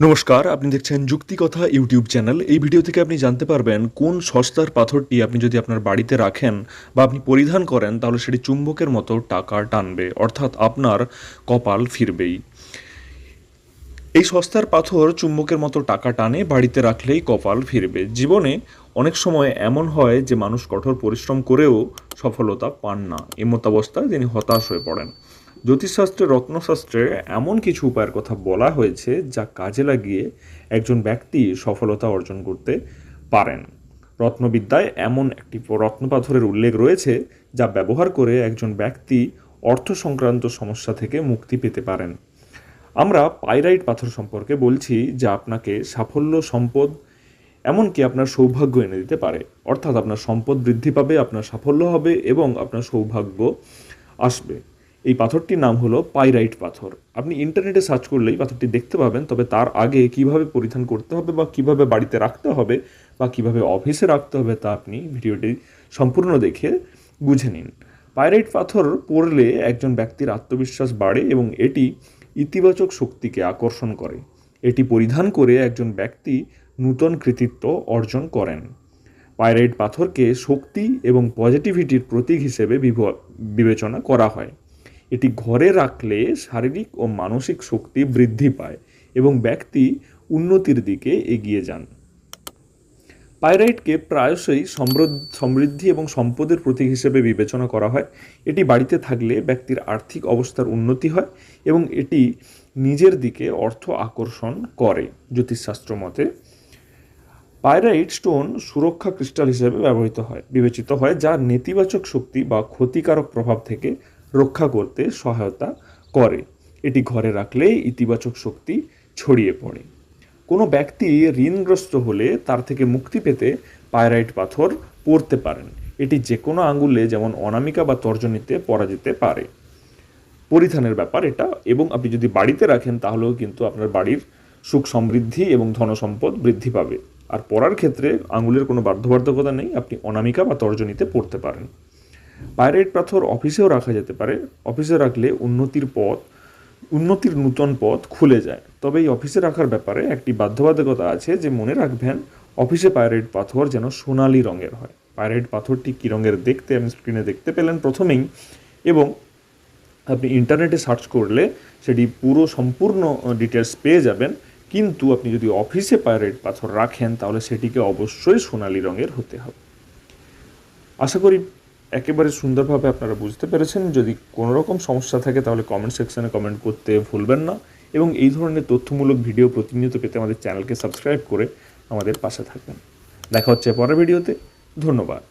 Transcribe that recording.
নমস্কার, আপনি দেখছেন যুক্তিকথা ইউটিউব চ্যানেল। এই ভিডিও থেকে আপনি জানতে পারবেন কোন সস্তার পাথরটি আপনি যদি আপনার বাড়িতে রাখেন বা আপনি পরিধান করেন, তাহলে সেটি চুম্বকের মতো টাকা টানবে, অর্থাৎ আপনার কপাল ফিরবেই। এই সস্তার পাথর চুম্বকের মতো টাকা টানে, বাড়িতে রাখলেই কপাল ফিরবে। জীবনে অনেক সময় এমন হয় যে মানুষ কঠোর পরিশ্রম করেও সফলতা পান না। এমতাবস্থায় তিনি হতাশ হয়ে পড়েন। জ্যোতিষশাস্ত্রে, রত্নশাস্ত্রে এমন কিছু উপায়ের কথা বলা হয়েছে যা কাজে লাগিয়ে একজন ব্যক্তি সফলতা অর্জন করতে পারেন। রত্নবিদ্যায় এমন একটি রত্নপাথরের উল্লেখ রয়েছে যা ব্যবহার করে একজন ব্যক্তি অর্থ সংক্রান্ত সমস্যা থেকে মুক্তি পেতে পারেন। আমরা পাইরাইট পাথর সম্পর্কে বলছি যা আপনাকে সাফল্য, সম্পদ, এমনকি আপনার সৌভাগ্য এনে দিতে পারে। অর্থাৎ আপনার সম্পদ বৃদ্ধি পাবে, আপনার সাফল্য হবে এবং আপনার সৌভাগ্য আসবে। এই পাথরটির নাম হলো পাইরাইট পাথর। আপনি ইন্টারনেটে সার্চ করলেই পাথরটি দেখতে পাবেন, তবে তার আগে কীভাবে পরিধান করতে হবে বা কীভাবে বাড়িতে রাখতে হবে বা কীভাবে অফিসে রাখতে হবে তা আপনি ভিডিওটি সম্পূর্ণ দেখে বুঝে নিন। পাইরাইট পাথর পরলে একজন ব্যক্তির আত্মবিশ্বাস বাড়ে এবং এটি ইতিবাচক শক্তিকে আকর্ষণ করে। এটি পরিধান করে একজন ব্যক্তি নূতন কৃতিত্ব অর্জন করেন। পাইরাইট পাথরকে শক্তি এবং পজিটিভিটির প্রতীক হিসেবে বিবেচনা করা হয়। এটি ঘরে রাখলে শারীরিক ও মানসিক শক্তি বৃদ্ধি পায় এবং ব্যক্তি উন্নতির দিকে এগিয়ে যান। পাইরাইটকে প্রায়শই সমৃদ্ধ এবং সম্পদের প্রতীক হিসেবে বিবেচনা করা হয়। এটি বাড়িতে থাকলে ব্যক্তির আর্থিক অবস্থার উন্নতি হয় এবং এটি নিজের দিকে অর্থ আকর্ষণ করে, জ্যোতিষশাস্ত্র মতে। পাইরাইট স্টোন সুরক্ষা ক্রিস্টাল হিসেবে ব্যবহৃত হয়, বিবেচিত হয় যা নেতিবাচক শক্তি বা ক্ষতিকারক প্রভাব থেকে রক্ষা করতে সহায়তা করে। এটি ঘরে রাখলে ইতিবাচক শক্তি ছড়িয়ে পড়ে। কোনো ব্যক্তি ঋণগ্রস্ত হলে তার থেকে মুক্তি পেতে পাইরাইট পাথর পরতে পারেন। এটি যে কোনো আঙ্গুলে যেমন অনামিকা বা তর্জনীতে পরা যেতে পারে। পরিধানের ব্যাপার এটা এবং আপনি যদি বাড়িতে রাখেন তাহলেও কিন্তু আপনার বাড়ির সুখ সমৃদ্ধি এবং ধনসম্পদ বৃদ্ধি পাবে। আর পরার ক্ষেত্রে আঙুলের কোনো বাধ্যবাধকতা নেই, আপনি অনামিকা বা তর্জনীতে পড়তে পারেন। পাইরাইট পাথর অফিসেও রাখা যেতে পারে। অফিসে রাখলে উন্নতির পথ, উন্নতির নূতন পথ খুলে যায়। তবে এই অফিসে রাখার ব্যাপারে একটি বাধ্যবাধকতা আছে যে, মনে রাখবেন অফিসে পাইরাইট পাথর যেন সোনালি রঙের হয়। পাইরাইট পাথরটি কী রঙের দেখতে আমি স্ক্রিনে দেখতে পেলেন প্রথমেই এবং আপনি ইন্টারনেটে সার্চ করলে সেটি পুরো সম্পূর্ণ ডিটেলস পেয়ে যাবেন। কিন্তু আপনি যদি অফিসে পাইরাইট পাথর রাখেন, তাহলে সেটিকে অবশ্যই সোনালি রঙের হতে হবে। আশা করি একেবারে সুন্দরভাবে আপনারা বুঝতে পেরেছেন। যদি কোনো রকম সমস্যা থাকে, তাহলে কমেন্ট সেকশানে কমেন্ট করতে ভুলবেন না। এবং এই ধরনের তথ্যমূলক ভিডিও প্রতিনিয়ত পেতে আমাদের চ্যানেলকে সাবস্ক্রাইব করে আমাদের পাশে থাকবেন। দেখা হচ্ছে পরের ভিডিওতে ধন্যবাদ।